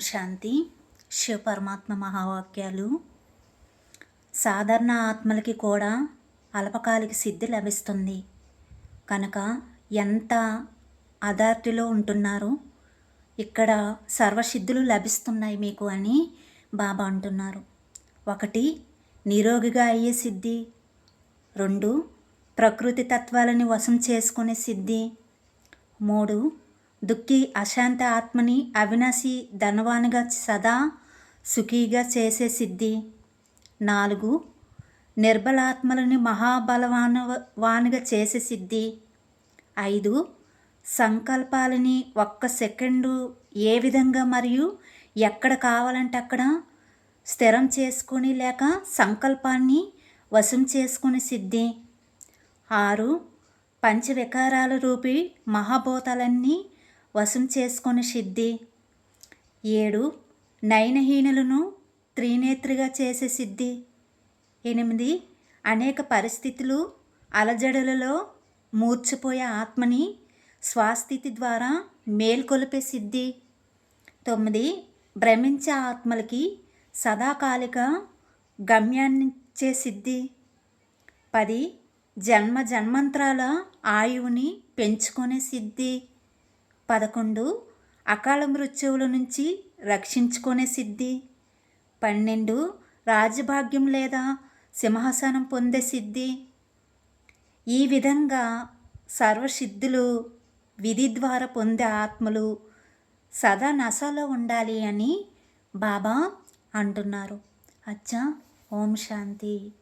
శాంతి శివ పరమాత్మ మహావాక్యాలు. సాధారణ ఆత్మలకి కూడా అల్పకాలిక సిద్ధి లభిస్తుంది. కనుక ఎంత అథారిటీలో ఉంటున్నారు ఇక్కడ సర్వసిద్ధులు లభిస్తున్నాయి మీకు అని బాబా అంటున్నారు. ఒకటి నిరోగిగా అయ్యే సిద్ధి. రెండు ప్రకృతి తత్వాలని వశం చేసుకునే సిద్ధి. మూడు దుఃఖి అశాంత ఆత్మని అవినాశి ధనవానుగా సదా సుఖీగా చేసే సిద్ధి. నాలుగు నిర్బలాత్మలని మహాబలవాను వానుగా చేసే సిద్ధి. ఐదు సంకల్పాలని ఒక్క సెకండు ఏ విధంగా మరియు ఎక్కడ కావాలంటే అక్కడ స్థిరం చేసుకుని లేక సంకల్పాన్ని వశం చేసుకుని సిద్ధి. ఆరు పంచవికారాల రూపి మహాభూతాలన్నీ వశం చేసుకొని సిద్ధి. ఏడు నయనహీనులను త్రినేత్రిగా చేసే సిద్ధి. ఎనిమిది అనేక పరిస్థితులు అలజడులలో మూర్చిపోయే ఆత్మని స్వాస్థితి ద్వారా మేల్కొలిపే సిద్ధి. తొమ్మిది భ్రమించే ఆత్మలకి సదాకాలిక గమ్యాన్నిచ్చే సిద్ధి. పది జన్మ జన్మంత్రాల ఆయువుని పెంచుకునే సిద్ధి. పదకొండు అకాల మృత్యువుల నుంచి రక్షించుకునే సిద్ధి. పన్నెండు రాజభాగ్యం లేదా సింహాసనం పొందే సిద్ధి. ఈ విధంగా సర్వసిద్ధులు విధి ద్వారా పొందే ఆత్మలు సదా నశలో ఉండాలి అని బాబా అంటున్నారు. అచ్చా ఓం శాంతి.